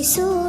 Wisnu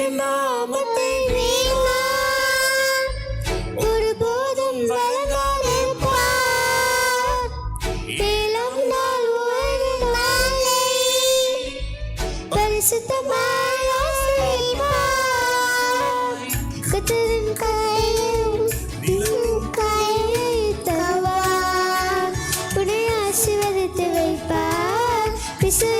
தேவனின் நாமத்தை ஒருபோதும் வளர்ந்திருப்பார். இளம் நாள் ஒரு நாளை பரிசுத்தமாய் ஆசீர்வதிப்பார். கர்த்தரின் கையில் நிலும் கையை தருவார். உன்னை ஆசீர்வதித்து வைப்பார். விஷயம்